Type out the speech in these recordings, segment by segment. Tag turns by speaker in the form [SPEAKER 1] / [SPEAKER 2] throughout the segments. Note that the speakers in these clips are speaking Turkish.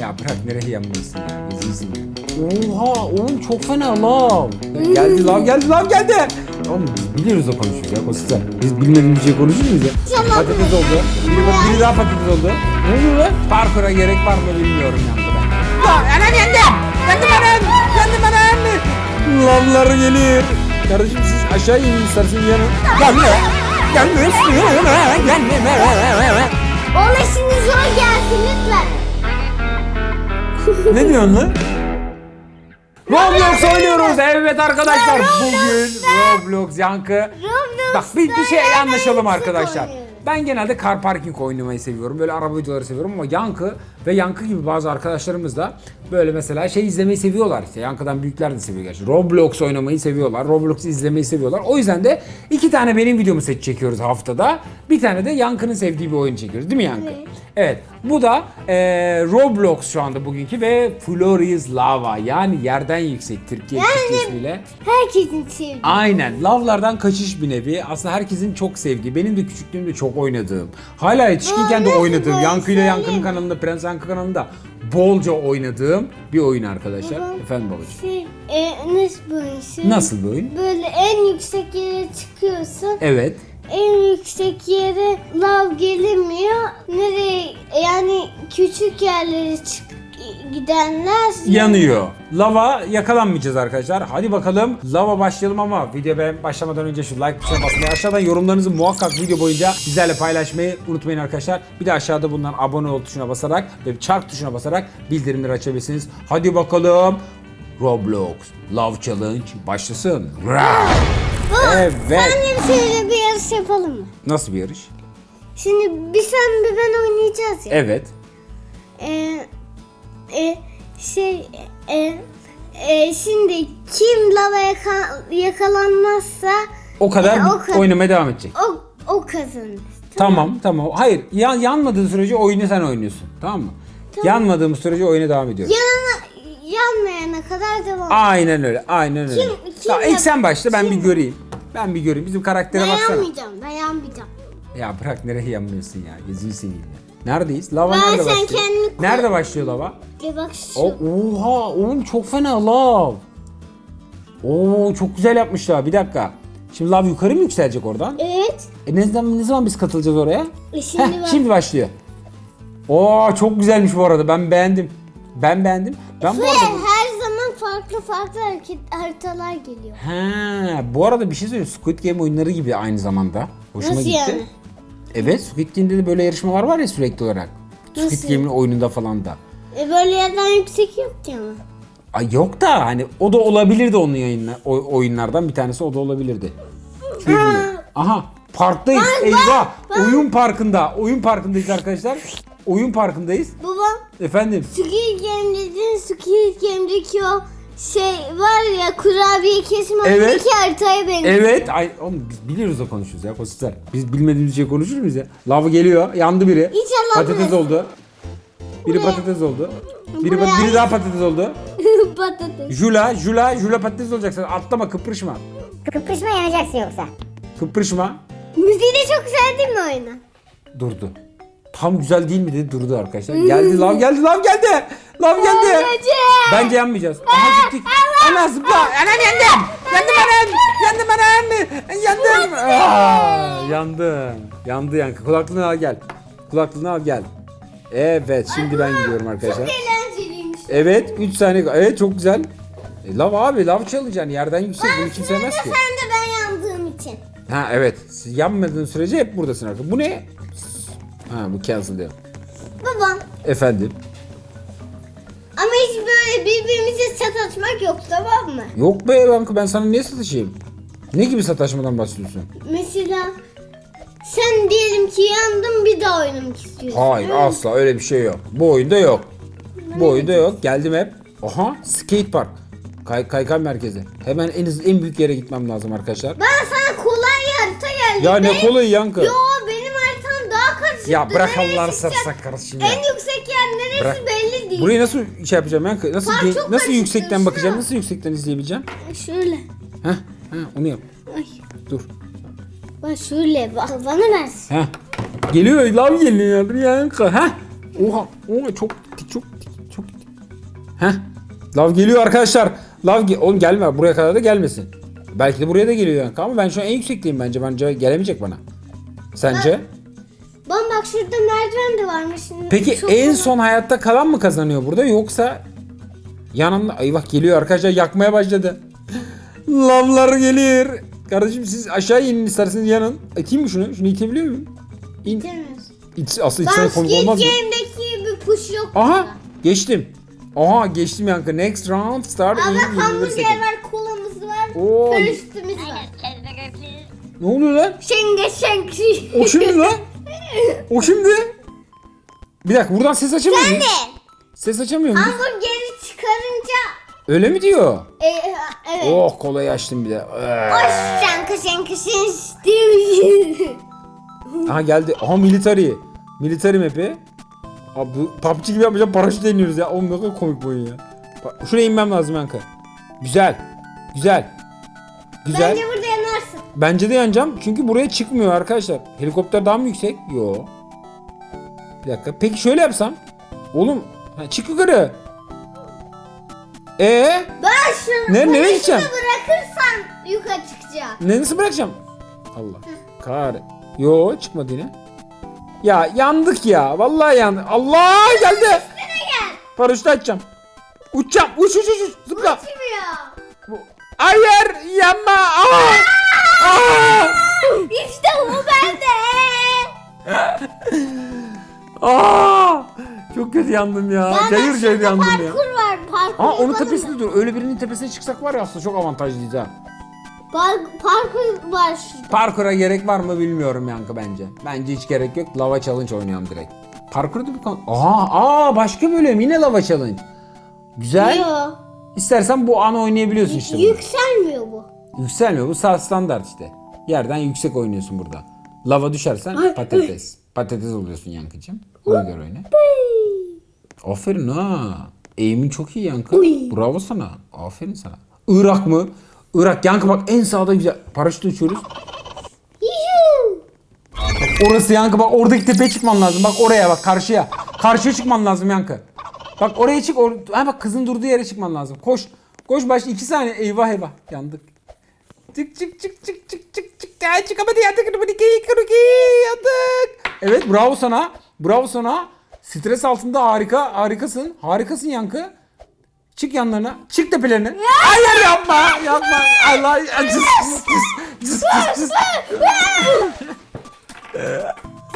[SPEAKER 1] Ya bırak nereye yanmıyorsun ya? Rezilsin ya. Oha oğlum çok fena lav. Geldi lav geldi lav geldi. Oğlum biz biliyoruz o konuşuyoruz ya Kosita. Biz bilmediğimiz bir şey konuşur muyuz ya?
[SPEAKER 2] Tamam.
[SPEAKER 1] Patates oldu. Biri, biri daha patates oldu. Ne oluyor lan? Parkura gerek var mı bilmiyorum yandı ben. Lan anam yandım. Yandım anam. Yandım anam. Lavlar gelir. Kardeşim siz aşağı inin istersen yanın. Gelme. Gelme. Gelme.
[SPEAKER 2] Ona şimdi zor gelsin lütfen.
[SPEAKER 1] Ne diyorsun lan? Roblox oynuyoruz. Evet arkadaşlar. Bugün Roblox yankı. Bak bir, bir şey anlaşalım arkadaşlar. Ben genelde car parking oynamayı seviyorum. Böyle araba videoları seviyorum ama Yankı ve Yankı gibi bazı arkadaşlarımız da böyle mesela şey izlemeyi seviyorlar işte. Yankı'dan büyükler de seviyor gerçi. Roblox oynamayı seviyorlar. Roblox izlemeyi seviyorlar. O yüzden de iki tane benim videomu seç çekiyoruz haftada. Bir tane de Yankı'nın sevdiği bir oyun çekiyoruz. Değil mi Yankı?
[SPEAKER 2] Evet.
[SPEAKER 1] Evet. Bu da eee, Roblox şu anda bugünkü ve Flores Lava yani yerden yüksek Türkiye Türkçe ismiyle.
[SPEAKER 2] Herkesin sevdiği.
[SPEAKER 1] Aynen. Lavlardan kaçış bir nevi. Aslında herkesin çok sevdiği. Benim de küçüklüğümde çok oynadığım. Hala yetişkinken de
[SPEAKER 2] Nasıl
[SPEAKER 1] oynadığım.
[SPEAKER 2] böyle
[SPEAKER 1] Yankı ile Yankı'nın kanalında, Prens Yankı kanalında bolca oynadığım bir oyun arkadaşlar.
[SPEAKER 2] Baba.
[SPEAKER 1] Efendim babacığım.
[SPEAKER 2] Şey, e, nasıl böyle şey?
[SPEAKER 1] Nasıl bir oyun?
[SPEAKER 2] Böyle en yüksek yere çıkıyorsun.
[SPEAKER 1] Evet.
[SPEAKER 2] En yüksek yere lav gelemiyor. Nereye yani küçük yerlere çık gidenler
[SPEAKER 1] Yanıyor. Lava yakalanmayacağız arkadaşlar. Hadi bakalım lava başlayalım ama video ben başlamadan önce şu like tuşuna basmayı aşağıdan yorumlarınızı muhakkak video boyunca bizlerle paylaşmayı unutmayın arkadaşlar. Bir de aşağıda bulunan abone ol tuşuna basarak ve çark tuşuna basarak bildirimleri açabilirsiniz. Hadi bakalım Roblox Love Challenge başlasın. Rah!
[SPEAKER 2] Baba,
[SPEAKER 1] Evet.
[SPEAKER 2] Seninle bir şöyle bir yarış yapalım mı?
[SPEAKER 1] Nasıl bir yarış?
[SPEAKER 2] Şimdi bir sen bir ben oynayacağız ya.
[SPEAKER 1] Evet.
[SPEAKER 2] Ee, e, şey e, e, şimdi kim lava yaka- yakalanmazsa
[SPEAKER 1] O kadar
[SPEAKER 2] e, o kadar-
[SPEAKER 1] oynamaya devam edecek.
[SPEAKER 2] o, o kazanır.
[SPEAKER 1] Tamam tamam. Hayır ya, yanmadığın sürece oyunu sen oynuyorsun. Tamam mı? Yanmadığımız sürece oyuna devam ediyoruz.
[SPEAKER 2] Yanına, yanmayana kadar devam.
[SPEAKER 1] Aynen öyle. Aynen öyle.
[SPEAKER 2] Kim- kim
[SPEAKER 1] Tamam, ilk sen başla ben
[SPEAKER 2] kim?
[SPEAKER 1] bir göreyim. Ben bir göreyim. Bizim karaktere baksana.
[SPEAKER 2] yanmayacağım, ben yanmayacağım.
[SPEAKER 1] Ya bırak nereye yanmıyorsun ya? Gözünü seveyim ya. Neredeyiz? Lava
[SPEAKER 2] Ben
[SPEAKER 1] nerede
[SPEAKER 2] sen
[SPEAKER 1] başlıyor?
[SPEAKER 2] kendini.
[SPEAKER 1] Nerede başlıyor lava?
[SPEAKER 2] Bir bak şu.
[SPEAKER 1] O, oha oğlum çok fena lav. Oo çok güzel yapmışlar. Bir dakika. Şimdi lav yukarı mı yükselecek oradan?
[SPEAKER 2] Evet.
[SPEAKER 1] E ne zaman, ne zaman biz katılacağız oraya?
[SPEAKER 2] E şimdi
[SPEAKER 1] Heh,
[SPEAKER 2] bak.
[SPEAKER 1] şimdi başlıyor. Oo çok güzelmiş bu arada. Ben beğendim. Ben beğendim. Ben bu arada
[SPEAKER 2] her farklı farklı hareket haritalar geliyor.
[SPEAKER 1] Ha, bu arada bir şey söyleyeyim. Squid Game oyunları gibi aynı zamanda. Hoşuma
[SPEAKER 2] Nasıl
[SPEAKER 1] gitti.
[SPEAKER 2] yani?
[SPEAKER 1] Evet, Squid Game'de de böyle yarışmalar var ya sürekli olarak. Squid
[SPEAKER 2] Nasıl?
[SPEAKER 1] Game'in oyununda falan da.
[SPEAKER 2] E böyle yerden yüksek yok ki ama.
[SPEAKER 1] Ay yok da hani o da olabilirdi onun yayınlar, o- oyunlardan bir tanesi o da olabilirdi. Bilmiyorum. Aha, parktayız. Eyvah. Oyun parkında. Oyun parkındayız arkadaşlar. Oyun parkındayız.
[SPEAKER 2] Babam
[SPEAKER 1] Efendim.
[SPEAKER 2] Squid Game dedin Squid Game'deki o şey var ya kurabiye kesme
[SPEAKER 1] Evet.
[SPEAKER 2] haritaya benziyor.
[SPEAKER 1] Evet. Ay, oğlum biz biliyoruz da konuşuyoruz ya Kositler. Biz bilmediğimiz şey konuşur muyuz ya? Lava geliyor. Yandı biri.
[SPEAKER 2] İnşallah
[SPEAKER 1] Patates
[SPEAKER 2] burası.
[SPEAKER 1] oldu. Biri
[SPEAKER 2] Buraya.
[SPEAKER 1] patates oldu. Biri,
[SPEAKER 2] Buraya.
[SPEAKER 1] biri daha patates oldu.
[SPEAKER 2] Patates.
[SPEAKER 1] Jula, Jula, Jula patates olacaksın. Atlama, kıpırışma.
[SPEAKER 3] Kıpırışma yanacaksın yoksa.
[SPEAKER 1] Kıpırışma.
[SPEAKER 2] Müziği de çok güzel değil mi oyunun?
[SPEAKER 1] Durdu. Tam güzel değil mi dedi durdu arkadaşlar. Geldi lav geldi lav geldi. Lav geldi. Bence yanmayacağız. Aha gittik. Ana zıpla. Anam yandım. Yandım anam. Yandım anam. Yandım. Aa, yandım. Yandı yankı. Kulaklığını al gel. Kulaklığını al gel. Evet şimdi ben gidiyorum arkadaşlar.
[SPEAKER 2] Eğlenceliymiş.
[SPEAKER 1] Evet 3 saniye. Evet çok güzel. E, lav abi lav çalacaksın yerden yüksek bunu kim sevmez ki.
[SPEAKER 2] Sen de ben yandığım için.
[SPEAKER 1] Ha evet Siz yanmadığın sürece hep buradasın arkadaşlar. Bu ne? Ha bu cancel diyor.
[SPEAKER 2] Babam
[SPEAKER 1] Efendim.
[SPEAKER 2] ama hiç böyle birbirimize sataşmak yok tamam mı?
[SPEAKER 1] Yok be Yankı ben sana niye sataşayım? Ne gibi sataşmadan bahsediyorsun?
[SPEAKER 2] Mesela sen diyelim ki yandın bir daha oynamak istiyorsun.
[SPEAKER 1] Hayır
[SPEAKER 2] Öyle mi?
[SPEAKER 1] asla öyle bir şey yok. Bu oyunda yok. Bu oyunda yok. Geldim hep. Aha skate park. Kay kaykay merkezi. Hemen en hızlı en büyük yere gitmem lazım arkadaşlar.
[SPEAKER 2] Bana sana kolay harita geldi.
[SPEAKER 1] Ya ne kolayı Yankı.
[SPEAKER 2] Yo karışık.
[SPEAKER 1] Ya bırak Allah'ını sarsak karışım ya.
[SPEAKER 2] En yüksek yer neresi
[SPEAKER 1] Bırak.
[SPEAKER 2] belli değil.
[SPEAKER 1] Burayı nasıl şey yapacağım Yankı? Nasıl
[SPEAKER 2] Park çok
[SPEAKER 1] nasıl
[SPEAKER 2] karışık
[SPEAKER 1] yüksekten
[SPEAKER 2] diyorsun
[SPEAKER 1] bakacağım?
[SPEAKER 2] ya.
[SPEAKER 1] Nasıl yüksekten izleyebileceğim?
[SPEAKER 2] Şöyle.
[SPEAKER 1] Heh, heh onu yap.
[SPEAKER 2] Ay.
[SPEAKER 1] Dur.
[SPEAKER 2] Bak şöyle bak bana versin.
[SPEAKER 1] Heh. Geliyor lav geliyor Yankı. Heh. Oha. Oha çok dik çok dik. Heh. Lav geliyor arkadaşlar. Lav ge- oğlum gelme buraya kadar da gelmesin. Belki de buraya da geliyor yani. Ama ben şu an en yüksekteyim bence. Bence gelemeyecek bana. Sence?
[SPEAKER 2] Lan bak şurada merdiven de varmış.
[SPEAKER 1] Peki
[SPEAKER 2] Çok
[SPEAKER 1] en son hayatta kalan mı kazanıyor burada yoksa yanında ay bak geliyor arkadaşlar yakmaya başladı. Lavlar gelir. Kardeşim siz aşağı inin isterseniz yanın. İteyim mi şunu? Şunu itebiliyor muyum? İn.
[SPEAKER 2] Bitemiyoruz.
[SPEAKER 1] İt, aslında içine komik olmaz mı?
[SPEAKER 2] Game'deki bir push yok.
[SPEAKER 1] Aha
[SPEAKER 2] burada.
[SPEAKER 1] geçtim. Aha geçtim yankı. Next round start 21
[SPEAKER 2] hamburger var, kolamız var,
[SPEAKER 1] Oo.
[SPEAKER 2] karıştımız var.
[SPEAKER 1] Ne oluyor lan?
[SPEAKER 2] Şenge şeng.
[SPEAKER 1] O şimdi lan. O şimdi. Bir dakika buradan ses açamıyor
[SPEAKER 2] Sen
[SPEAKER 1] muyum?
[SPEAKER 2] de
[SPEAKER 1] Ses açamıyor muyum?
[SPEAKER 2] hamburgeri çıkarınca
[SPEAKER 1] Öyle mi diyor?
[SPEAKER 2] e, evet.
[SPEAKER 1] Oh kolayı açtım bir de. Ee.
[SPEAKER 2] Hoş şenka şenka şenka
[SPEAKER 1] Aha geldi. Aha military. Military map'i. Abi bu PUBG gibi yapacağım paraşütle iniyoruz ya. Oğlum ne kadar komik bu oyun ya. Bak, Şuraya inmem lazım yankı. Güzel. Güzel. Güzel.
[SPEAKER 2] Bence.
[SPEAKER 1] Bence de yanacağım. Çünkü buraya çıkmıyor arkadaşlar. Helikopter daha mı yüksek? Yo. Bir dakika. Peki şöyle yapsam. Oğlum. Ha, çık yukarı. Ee,
[SPEAKER 2] Ben şunu
[SPEAKER 1] Ne- nereye gideceğim?
[SPEAKER 2] bırakırsan yukarı çıkacağım.
[SPEAKER 1] ne nasıl bırakacağım? Allah. Kar. Yo çıkmadı yine. Ya yandık ya. Vallahi yandık. Allah geldi. Paraşütü açacağım. Uçacağım. Uç uç uç. uç. Zıpla.
[SPEAKER 2] Uçmuyor.
[SPEAKER 1] Hayır yanma. Aa! Aa!
[SPEAKER 2] İşte bu bende.
[SPEAKER 1] Aa! Çok kötü yandım ya. Cayır cayır yandım ya.
[SPEAKER 2] parkur var. Parkur
[SPEAKER 1] Aa onun
[SPEAKER 2] yapalım
[SPEAKER 1] tepesinde dur. Öyle birinin tepesine çıksak var ya aslında çok avantajlıyız ha.
[SPEAKER 2] Par- parkur var şurada.
[SPEAKER 1] Parkura gerek var mı bilmiyorum yankı bence. Bence hiç gerek yok. Lava challenge oynayalım direkt. Parkurda bir kon... Aha, aa başka bölüm yine lava challenge. Güzel.
[SPEAKER 2] Yok.
[SPEAKER 1] İstersen bu an oynayabiliyorsun işte. bunu.
[SPEAKER 2] Yükselmiyor bu.
[SPEAKER 1] Yükselmiyor. Bu sağ standart işte. Yerden yüksek oynuyorsun burada. Lava düşersen patates. Patates oluyorsun yankıcım. Ona göre oyna. Aferin ha. Eğimin çok iyi yankı. Bravo sana. Aferin sana. Irak mı? Irak yankı bak en sağda güzel. Paraşütle uçuyoruz. Orası yankı bak oradaki tepeye çıkman lazım. Bak oraya bak karşıya. Karşıya çıkman lazım yankı. Bak oraya çık. Or ha bak kızın durduğu yere çıkman lazım. Koş. Koş baş iki saniye. Eyvah eyvah. Yandık. Çık çık çık çık çık çık çık. Ya çıkamadı yandık. Yandık. Yandık. Evet bravo sana. Bravo sana. Stres altında harika. Harikasın. Harikasın yankı. Çık yanlarına. Çık tepelerine. Hayır yapma. Yapma. Allah. Cız, cız, cız, cız, cız.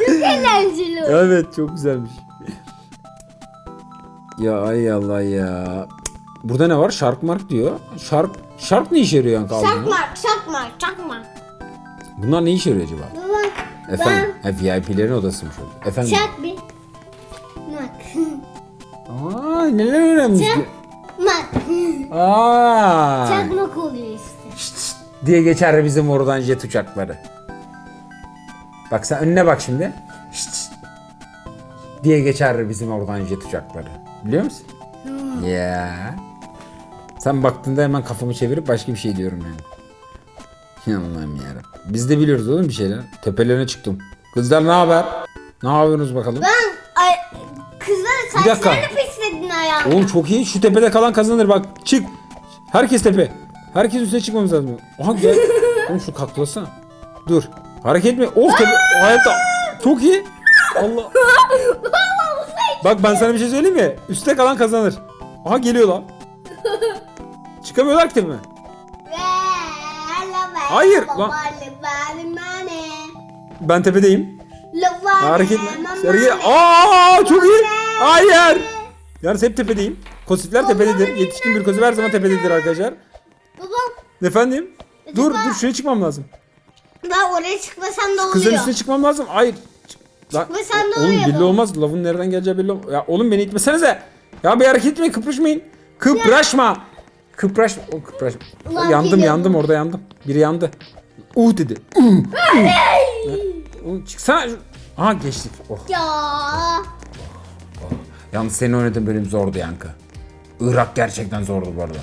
[SPEAKER 2] Eğlenceli.
[SPEAKER 1] Evet çok güzelmiş. Ya ay Allah ya. Burada ne var? Shark Mark diyor. Shark Shark ne işe yarıyor yankı aldığında?
[SPEAKER 2] Çakmak, çakmak, çakmak.
[SPEAKER 1] Bunlar ne işe yarıyor acaba?
[SPEAKER 2] Baba,
[SPEAKER 1] Efendim? Ha, VIP'lerin odasıymış o. Efendim?
[SPEAKER 2] çak bir. Mak.
[SPEAKER 1] Aa neler öğrenmiş.
[SPEAKER 2] Çak. Mak.
[SPEAKER 1] Aa.
[SPEAKER 2] Çakmak oluyor işte.
[SPEAKER 1] diye geçer bizim oradan jet uçakları. Bak sen önüne bak şimdi. Şşt, şşt diye geçer bizim oradan jet uçakları. Biliyor musun? Ya. Sen baktığında hemen kafamı çevirip başka bir şey diyorum yani. Allah'ım yarabbim. Biz de biliyoruz oğlum bir şeyler. Tepelerine çıktım. Kızlar ne haber? Ne yapıyorsunuz bakalım?
[SPEAKER 2] Ben ay, kızlar
[SPEAKER 1] Bir dakika.
[SPEAKER 2] saçlarını pisledin ayağımda.
[SPEAKER 1] Oğlum çok iyi. Şu tepede kalan kazanır bak. Çık. Herkes tepe. Herkes üstüne çıkmamız lazım. Aha gel. Oğlum şu kaklasana. Dur. Hareket mi? Of tepe. Hayatta. Çok iyi. Allah. Bak ben sana bir şey söyleyeyim mi? Üstte kalan kazanır. Aha geliyor lan. Çıkamıyorlar ki tepeme. Hayır, lan. Ben tepedeyim. Hareket mi? Hareket. Aa çok iyi. Hayır. Yalnız hep tepedeyim. Kosifler tepededir. Yetişkin bir kosif her zaman tepededir arkadaşlar.
[SPEAKER 2] Babam
[SPEAKER 1] Efendim? Dur dur şuraya çıkmam lazım.
[SPEAKER 2] ben oraya çıkmasam da oluyor.
[SPEAKER 1] Kızın üstüne çıkmam lazım. Hayır. Lan,
[SPEAKER 2] Çıkmasam da
[SPEAKER 1] oğlum
[SPEAKER 2] oluyor
[SPEAKER 1] belli
[SPEAKER 2] bu.
[SPEAKER 1] olmaz. Lavın nereden geleceği belli olmaz. Ya oğlum beni itmesenize. Ya bir hareket etmeyin kıpraşmayın. Kıpraşma. Kıpraşma. O kıpraşma.
[SPEAKER 2] Ulan
[SPEAKER 1] yandım
[SPEAKER 2] geliyor.
[SPEAKER 1] yandım orada yandım. Biri yandı. Uh dedi. Uh, uh. Çıksana. Aha geçtik. Oh.
[SPEAKER 2] Ya.
[SPEAKER 1] Yalnız senin oynadığın bölüm zordu yankı. Irak gerçekten zordu bu arada.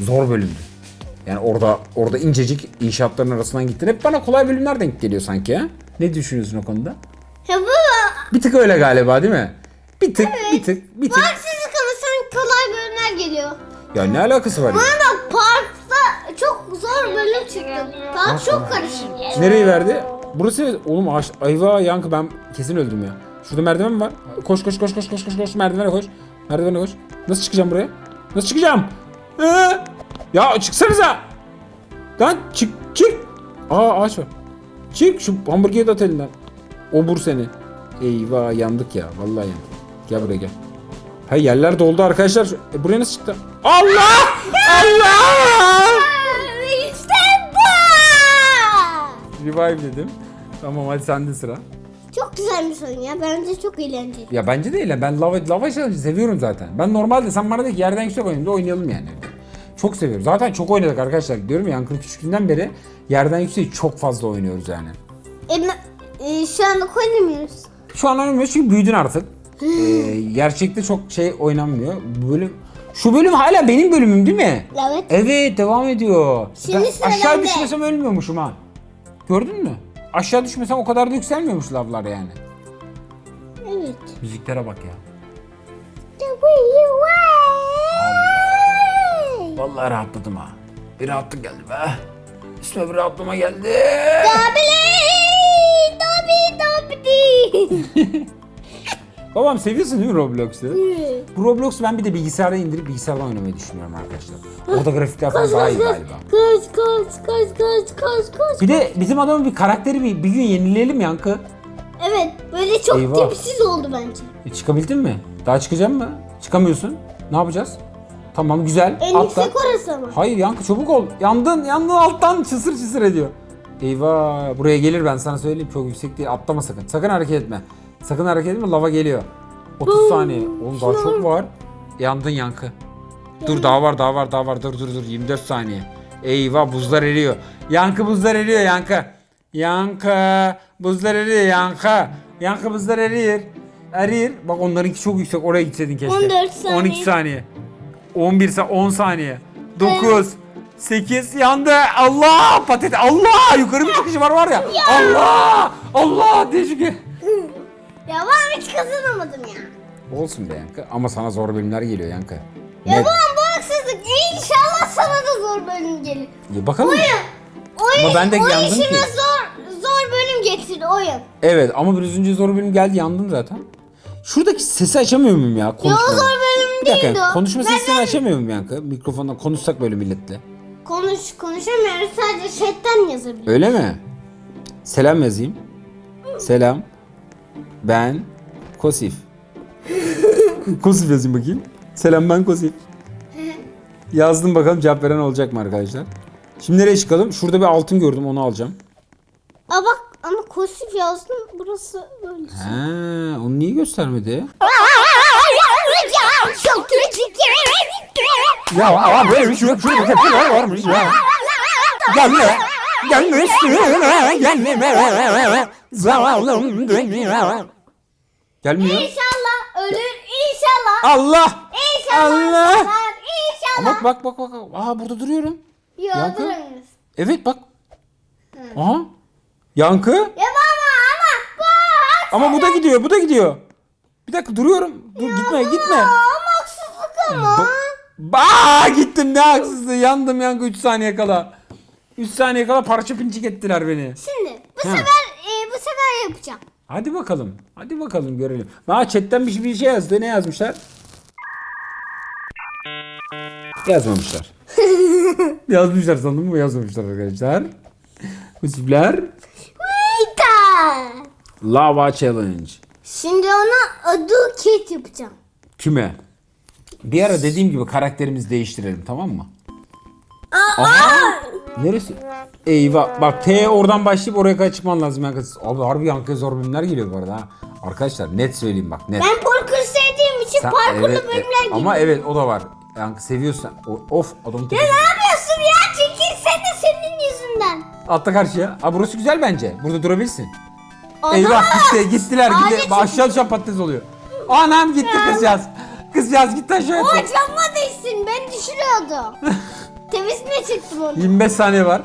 [SPEAKER 1] Zor bölümdü. Yani orada orada incecik inşaatların arasından gittin. Hep bana kolay bölümler denk geliyor sanki ya. Ne düşünüyorsun o konuda?
[SPEAKER 2] Ya bu
[SPEAKER 1] Bir tık öyle galiba değil mi? Bir tık, bir tık, bir tık.
[SPEAKER 2] haksızlık ama sen kolay bölümler geliyor.
[SPEAKER 1] Ya ne alakası var ya?
[SPEAKER 2] Bana bak parkta çok zor bölüm çıktı. Park çok karışık.
[SPEAKER 1] Nereye verdi? Burası oğlum ağaç. Ayva yankı ben kesin öldüm ya. Şurada merdiven mi var? Koş koş koş koş koş koş koş merdivene koş. Merdivene koş. Nasıl çıkacağım buraya? Nasıl çıkacağım? Ee? Ya çıksanıza. Lan çık çık. Aa ağaç var. Çık şu hamburgeri de at elinden. Obur seni. Eyvah yandık ya. Vallahi yandık. Gel buraya gel. Hay yerler doldu arkadaşlar. E, buraya nasıl çıktı? Allah! Allah!
[SPEAKER 2] İşte bu.
[SPEAKER 1] Revive dedim. Tamam hadi sende sıra.
[SPEAKER 2] Çok güzel bir oyun ya. Bence çok eğlenceli.
[SPEAKER 1] Ya bence değil ya. Ben lava, lava challenge'ı seviyorum zaten. Ben normalde sen bana de ki yerden yüksek oynayalım da oynayalım yani. Çok seviyorum. Zaten çok oynadık arkadaşlar. Diyorum ya Yankı'nın küçüklüğünden beri yerden yükseği çok fazla oynuyoruz yani.
[SPEAKER 2] E, e, şu anda oynamıyoruz.
[SPEAKER 1] Şu an oynamıyoruz çünkü büyüdün artık. Ee, gerçekte çok şey oynanmıyor. Bu bölüm şu bölüm hala benim bölümüm değil mi?
[SPEAKER 2] Evet.
[SPEAKER 1] Evet devam ediyor.
[SPEAKER 2] Şimdi
[SPEAKER 1] Ben aşağı
[SPEAKER 2] bende.
[SPEAKER 1] düşmesem ölmüyormuşum ha. Gördün mü? Aşağı düşmesem o kadar da yükselmiyormuş lavlar yani.
[SPEAKER 2] Evet.
[SPEAKER 1] Müziklere bak ya.
[SPEAKER 2] The way you way.
[SPEAKER 1] Vallahi rahatladım ha. Bir rahatlık geldi be. Üstüme bir rahatlama geldi.
[SPEAKER 2] Dobili, dobi, dobidi.
[SPEAKER 1] Babam seviyorsun değil mi Roblox'u? Bu Roblox'u ben bir de bilgisayarda indirip bilgisayardan oynamayı düşünüyorum arkadaşlar. Orada grafikler falan daha iyi galiba.
[SPEAKER 2] Kaç kaç kaç kaç kaç kaç.
[SPEAKER 1] Bir de bizim adamın bir karakteri bir, bir gün yenileyelim yankı.
[SPEAKER 2] Evet böyle çok
[SPEAKER 1] Eyvah.
[SPEAKER 2] tipsiz oldu bence.
[SPEAKER 1] E, çıkabildin mi? Daha çıkacak mı? Çıkamıyorsun. Ne yapacağız? Tamam güzel.
[SPEAKER 2] En
[SPEAKER 1] Atla.
[SPEAKER 2] yüksek orası ama.
[SPEAKER 1] Hayır yankı çabuk ol. Yandın yandın alttan çısır çısır ediyor. Eyvah buraya gelir ben sana söyleyeyim çok yüksek değil atlama sakın. Sakın hareket etme. Sakın hareket etme lava geliyor. 30 saniye. Oğlum daha çok var. Yandın yankı. Dur daha var daha var daha var dur dur dur 24 saniye. Eyvah buzlar eriyor. Yankı buzlar eriyor yankı. Yankı buzlar eriyor yankı. Yankı buzlar eriyor. Eriyor. Bak onlarınki çok yüksek oraya gitseydin keşke.
[SPEAKER 2] 14 saniye.
[SPEAKER 1] 12 saniye. 11 sa 10 saniye. 9 8 yandı. Allah patates. Allah yukarı bir çıkışı var var ya. Allah! Allah değişik.
[SPEAKER 2] Ya ben hiç kazanamadım ya.
[SPEAKER 1] Olsun be Yankı ama sana zor bölümler geliyor Yankı.
[SPEAKER 2] Ya
[SPEAKER 1] Net.
[SPEAKER 2] babam bu haksızlık. İnşallah sana da zor bölüm gelir.
[SPEAKER 1] Ya bakalım.
[SPEAKER 2] Oyun. Oyun,
[SPEAKER 1] Ama ben de
[SPEAKER 2] oyun
[SPEAKER 1] yandım
[SPEAKER 2] işine
[SPEAKER 1] ki.
[SPEAKER 2] zor, zor bölüm getirdi oyun.
[SPEAKER 1] Evet ama biraz önce zor bölüm geldi yandım zaten. Şuradaki sesi açamıyor muyum ya?
[SPEAKER 2] Ya o
[SPEAKER 1] Konuşmayı.
[SPEAKER 2] zor bölüm
[SPEAKER 1] Bir dakika
[SPEAKER 2] o.
[SPEAKER 1] konuşma sesini açamıyor muyum Yankı? Mikrofondan konuşsak böyle milletle.
[SPEAKER 2] Konuş, konuşamıyoruz sadece chatten yazabiliyoruz.
[SPEAKER 1] Öyle mi? Selam yazayım. Selam. Ben Kosif. Kosif yazayım bakayım. Selam ben Kosif. Yazdım bakalım cevap veren olacak mı arkadaşlar? Şimdi nereye çıkalım? Şurada bir altın gördüm onu alacağım.
[SPEAKER 2] Aa bak ama kosif yazdım burası böyle.
[SPEAKER 1] Ha, onu niye göstermedi? Ya ama böyle bir şey yok. Şurada bir tepkiler varmış ya. Gelme. Gelme. Gelme. Zavallım dünya. Gelmiyor.
[SPEAKER 2] İnşallah ölür inşallah.
[SPEAKER 1] Allah.
[SPEAKER 2] İnşallah.
[SPEAKER 1] Allah.
[SPEAKER 2] İnşallah.
[SPEAKER 1] Ama bak bak bak. Aa burada duruyorum. Yankı. Evet bak. Aha. Yankı.
[SPEAKER 2] Ya baba ama bu haksızlık
[SPEAKER 1] Ama bu da gidiyor. Bu da gidiyor. Bir dakika duruyorum. Dur gitme gitme.
[SPEAKER 2] ama haksızlık ama.
[SPEAKER 1] Ba gittim ne haksızlığı. Yandım yankı 3 saniye kala. 3 saniye kala parça pinçik ettiler beni.
[SPEAKER 2] Şimdi bu
[SPEAKER 1] Ha.
[SPEAKER 2] sefer e, bu sefer yapacağım.
[SPEAKER 1] Hadi bakalım. Hadi bakalım görelim. Aa chatten bir bir şey yazdı. Ne yazmışlar? Yazmamışlar. yazmışlar sandım mı? Yazmamışlar arkadaşlar. Kusipler.
[SPEAKER 2] Vita.
[SPEAKER 1] Lava Challenge.
[SPEAKER 2] Şimdi ona adı ket yapacağım.
[SPEAKER 1] Kime? Bir ara dediğim gibi karakterimizi değiştirelim tamam mı? Aha! Neresi? Eyvah. Bak T oradan başlayıp oraya kadar çıkman lazım yankı. Abi harbi yankı zor bölümler geliyor bu arada ha. Arkadaşlar net söyleyeyim bak net.
[SPEAKER 2] Ben parkur sevdiğim için
[SPEAKER 1] Sen-
[SPEAKER 2] parkurlu
[SPEAKER 1] evet,
[SPEAKER 2] bölümler
[SPEAKER 1] e,
[SPEAKER 2] geliyor.
[SPEAKER 1] Ama evet o da var. Yankı seviyorsan. O- of adamın
[SPEAKER 2] Ya
[SPEAKER 1] tepesi.
[SPEAKER 2] ne yapıyorsun ya? Çekilsene senin yüzünden.
[SPEAKER 1] Atla karşıya. Aa burası güzel bence. Burada durabilirsin.
[SPEAKER 2] Adam-
[SPEAKER 1] Eyvah gitti gittiler
[SPEAKER 2] Ağaca çıktı.
[SPEAKER 1] Aşağı düşen patates oluyor. Anam gitti kızcağız. Kızcağız gitti aşağıya.
[SPEAKER 2] O camma değsin ben düşürüyordu. Temizine çıktım onu.
[SPEAKER 1] 25 saniye var.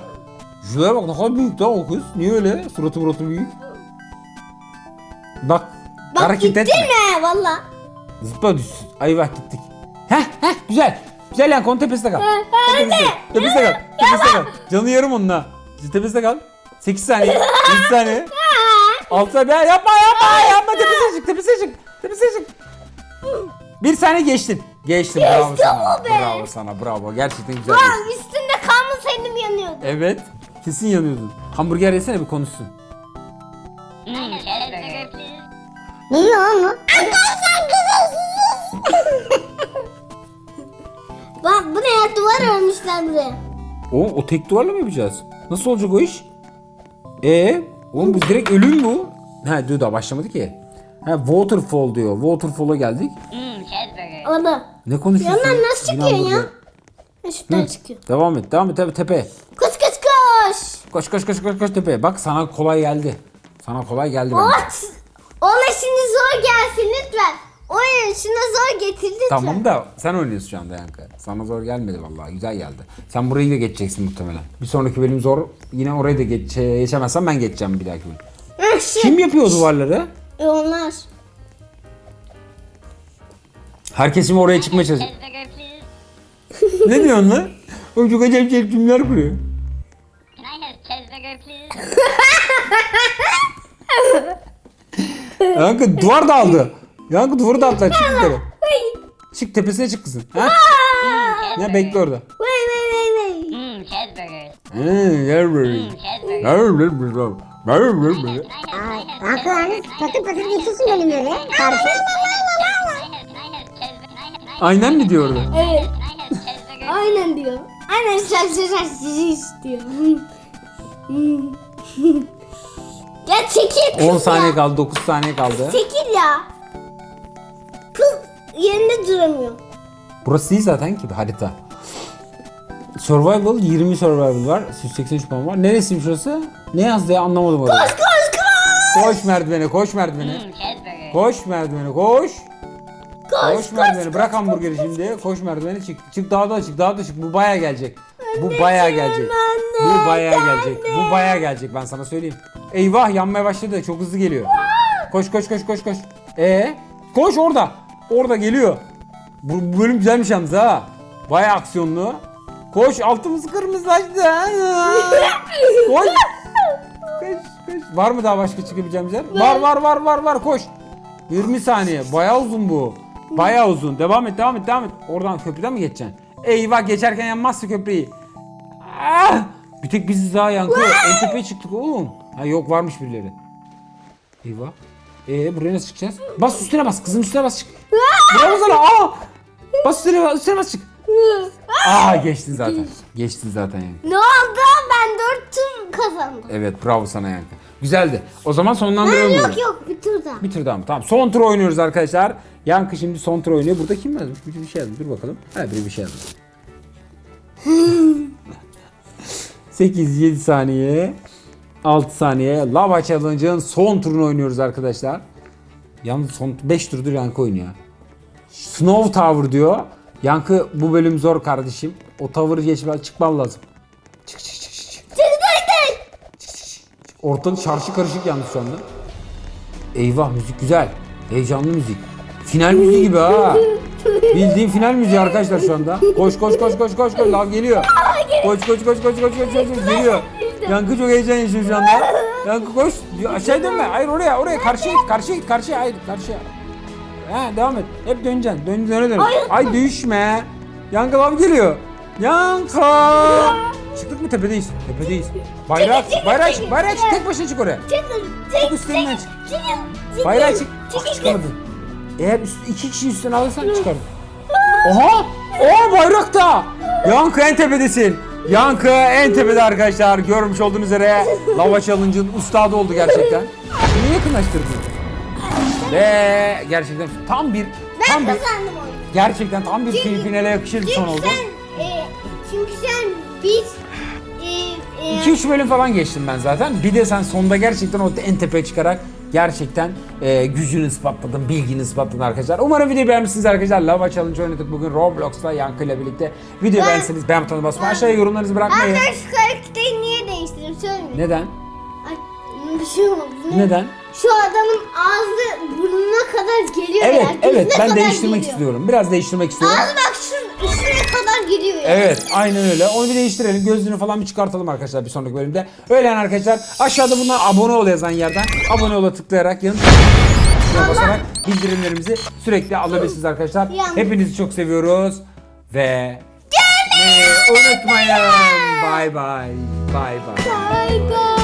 [SPEAKER 1] Şuraya bak ne kadar büyük lan o kız. Niye öyle? Suratı muratı büyük. Bak.
[SPEAKER 2] Bak
[SPEAKER 1] hareket etme.
[SPEAKER 2] mi valla?
[SPEAKER 1] Zıpla düşsün. Ay bak gittik. Heh heh güzel. Güzel Yankı onun tepesinde kal. Onun tepesinde, tepesinde kal. Tepesinde kal. Canı yarım onunla. Tepesinde kal. 8 saniye. 7 saniye. 6 saniye. Yapma yapma yapma. Tepesine çık tepesine çık. Tepesine çık. Bir saniye geçtin. Geçtin bravo
[SPEAKER 2] Geçtim
[SPEAKER 1] sana.
[SPEAKER 2] o be.
[SPEAKER 1] Bravo sana bravo. Gerçekten güzel geçtin.
[SPEAKER 2] Bak üstünde kalmasaydım yanıyordu.
[SPEAKER 1] Evet. Kesin yanıyordun. Hamburger yesene bir konuşsun.
[SPEAKER 3] Ne diyor lan bu?
[SPEAKER 2] Bak bu ne ya duvar örmüşler buraya.
[SPEAKER 1] O, o tek duvarla mı yapacağız? Nasıl olacak o iş? Ee, oğlum bu direkt ölüm bu. Ha dur daha başlamadı ki. Ha waterfall diyor. Waterfall'a geldik.
[SPEAKER 2] Ana.
[SPEAKER 1] Ne konuşuyorsun?
[SPEAKER 2] Yandan nasıl
[SPEAKER 1] Yine
[SPEAKER 2] çıkıyor ya? Şuradan
[SPEAKER 1] Hı,
[SPEAKER 2] çıkıyor.
[SPEAKER 1] Devam et, devam et tepe, tepe.
[SPEAKER 2] Koş koş koş.
[SPEAKER 1] Koş koş koş koş koş tepe. Bak sana kolay geldi. Sana kolay geldi bence.
[SPEAKER 2] Ot. Ona şimdi zor gelsin lütfen. Oyun şuna zor getir lütfen.
[SPEAKER 1] Tamam da sen oynuyorsun şu anda Yankı. Sana zor gelmedi vallahi. Güzel geldi. Sen burayı da geçeceksin muhtemelen. Bir sonraki bölüm zor. Yine orayı da geç, geçemezsen ben geçeceğim bir dahaki bölüm.
[SPEAKER 2] Şu-
[SPEAKER 1] Kim yapıyor o duvarları?
[SPEAKER 2] E, Onlar.
[SPEAKER 1] Herkes şimdi oraya çıkmaya çalışıyor. ne diyorsun lan? O çok acayip acayip cümleler kuruyor. Yankı duvar da aldı. Yankı duvarı da atlar. Çık yukarı. Çık tepesine çık kızım. Ha? Ne bekle orada. Hmm, buraya. Aynen mi diyor orada?
[SPEAKER 2] Evet. Aynen diyor. Aynen sen sizi istiyor. ya çekil
[SPEAKER 1] 10
[SPEAKER 2] kız
[SPEAKER 1] saniye
[SPEAKER 2] ya.
[SPEAKER 1] kaldı, 9 saniye kaldı.
[SPEAKER 2] Çekil ya. Kız yerinde duramıyor.
[SPEAKER 1] Burası değil zaten ki harita. Survival 20 survival var. 183 puan var. Neresiymiş şurası? Ne yazdı ya anlamadım orayı.
[SPEAKER 2] Koş koş koş.
[SPEAKER 1] Koş merdivene, koş merdivene.
[SPEAKER 4] Cheeseburger.
[SPEAKER 1] Koş merdivene, koş.
[SPEAKER 2] Koş
[SPEAKER 1] Koş merdiveni. Bırak hamburgeri şimdi. Koş merdiveni çık. Çık daha da çık, daha da çık. Bu baya gelecek. Bu baya gelecek. Bu baya gelecek. Bu baya gelecek ben sana söyleyeyim. Eyvah yanmaya başladı. Çok hızlı geliyor. Koş koş koş koş koş. E koş orada. Orada geliyor. Bu, bu bölüm güzelmiş yalnız ha. Baya aksiyonlu. Koş altımız kırmızılaştı. koş. Koş koş. Var mı daha başka çıkabileceğimiz yer? Var var var var var koş. 20 saniye. Bayağı uzun bu. Bayağı uzun. Devam et devam et devam et. Oradan köprüden mi geçeceksin? Eyvah geçerken yanmazsa köprüyü. Ah! Bir tek biziz daha yankı. En tepeye çıktık oğlum. Ha yok varmış birileri. Eyvah. Ee buraya nasıl çıkacağız? Bas üstüne bas. Kızın üstüne bas çık. Bravo sana. Aa! Bas üstüne bas, üstüne bas çık. Aa geçtin zaten. Geçtin zaten yankı.
[SPEAKER 2] Ne oldu? Ben dört tur kazandım.
[SPEAKER 1] Evet bravo sana yankı. Güzeldi. O zaman sonlandıralım. bunu.
[SPEAKER 2] Yok yok bir tur daha.
[SPEAKER 1] Bir tur daha mı? Tamam. Son tur oynuyoruz arkadaşlar. Yankı şimdi son tur oynuyor. Burada kim yazmış? Bir, bir şey yazmış. Dur bakalım. Ha biri bir şey yazmış. 8 7 saniye 6 saniye Lava Challenge'ın son turunu oynuyoruz arkadaşlar. Yalnız son 5 turdur Yankı oynuyor. Snow Tower diyor. Yankı bu bölüm zor kardeşim. O tower'ı geçmen çıkman lazım. Çık. çık. Ortalık çarşı karışık yalnız şu anda. Eyvah müzik güzel. Heyecanlı müzik. Final müziği gibi ha. Bildiğin final müziği arkadaşlar şu anda. Koş koş koş koş koş koş lav geliyor. Koş koş koş koş koş koş koş geliyor. Yankı çok heyecan yaşıyor şu anda. Yankı koş. Aşağı dönme. Hayır oraya oraya karşıya git karşıya git karşıya hayır karşıya. Ha devam et. Hep döneceksin. Dön döne döne. Ay düşme. Yankı lav geliyor. Yankı. Çıktık mı tepedeyiz. Tepedeyiz. Bayrak bayrak çık bayrak çık tek başına çık oraya.
[SPEAKER 2] Çıkın.
[SPEAKER 1] Çok üstlerinden çık. Bayrağı çık. Ah çıkamadın. Eğer üst, iki kişi üstüne alırsan çıkarım. Oha! Oha bayrak da! Yankı en tepedesin. Yankı en tepede arkadaşlar. Görmüş olduğunuz üzere Lava Challenge'ın ustadı oldu gerçekten. Niye yakınlaştırdın? Ve gerçekten tam bir tam
[SPEAKER 2] Ben
[SPEAKER 1] bir
[SPEAKER 2] kazandım oyunu.
[SPEAKER 1] gerçekten tam bir
[SPEAKER 2] Çünkü-
[SPEAKER 1] finale yakışır bir son
[SPEAKER 2] Çünkü
[SPEAKER 1] oldu.
[SPEAKER 2] sen, e, çünkü sen biz
[SPEAKER 1] 2-3 bölüm falan geçtim ben zaten. Bir de sen sonda gerçekten o en tepeye çıkarak gerçekten e, gücünü ispatladın, bilgini ispatladın arkadaşlar. Umarım videoyu beğenmişsiniz arkadaşlar. Lava Challenge oynadık bugün Roblox'ta Yankı ile birlikte. Videoyu
[SPEAKER 2] Ben-
[SPEAKER 1] beğenseniz beğen butonuna basmayı, aşağıya yorumlarınızı bırakmayı.
[SPEAKER 2] ben şu karakteri niye değiştirdim söyleyeyim.
[SPEAKER 1] Neden?
[SPEAKER 2] Ay, bir şey oldu.
[SPEAKER 1] Neden?
[SPEAKER 2] Şu adamın ağzı burnuna kadar geliyor
[SPEAKER 1] Evet,
[SPEAKER 2] ya.
[SPEAKER 1] evet
[SPEAKER 2] gözüne
[SPEAKER 1] ben değiştirmek
[SPEAKER 2] geliyor.
[SPEAKER 1] istiyorum. Biraz değiştirmek istiyorum.
[SPEAKER 2] Ağzı bak üstüne kadar
[SPEAKER 1] Evet aynen öyle. Onu bir değiştirelim. Gözlüğünü falan bir çıkartalım arkadaşlar bir sonraki bölümde. Öyle yani arkadaşlar. Aşağıda bundan abone ol yazan yerden abone ol'a tıklayarak tuşuna basarak bildirimlerimizi sürekli alabilirsiniz arkadaşlar. Hepinizi çok seviyoruz ve Görmeyi unutmayın. Bay bay. Bay bay.
[SPEAKER 2] Bye bye.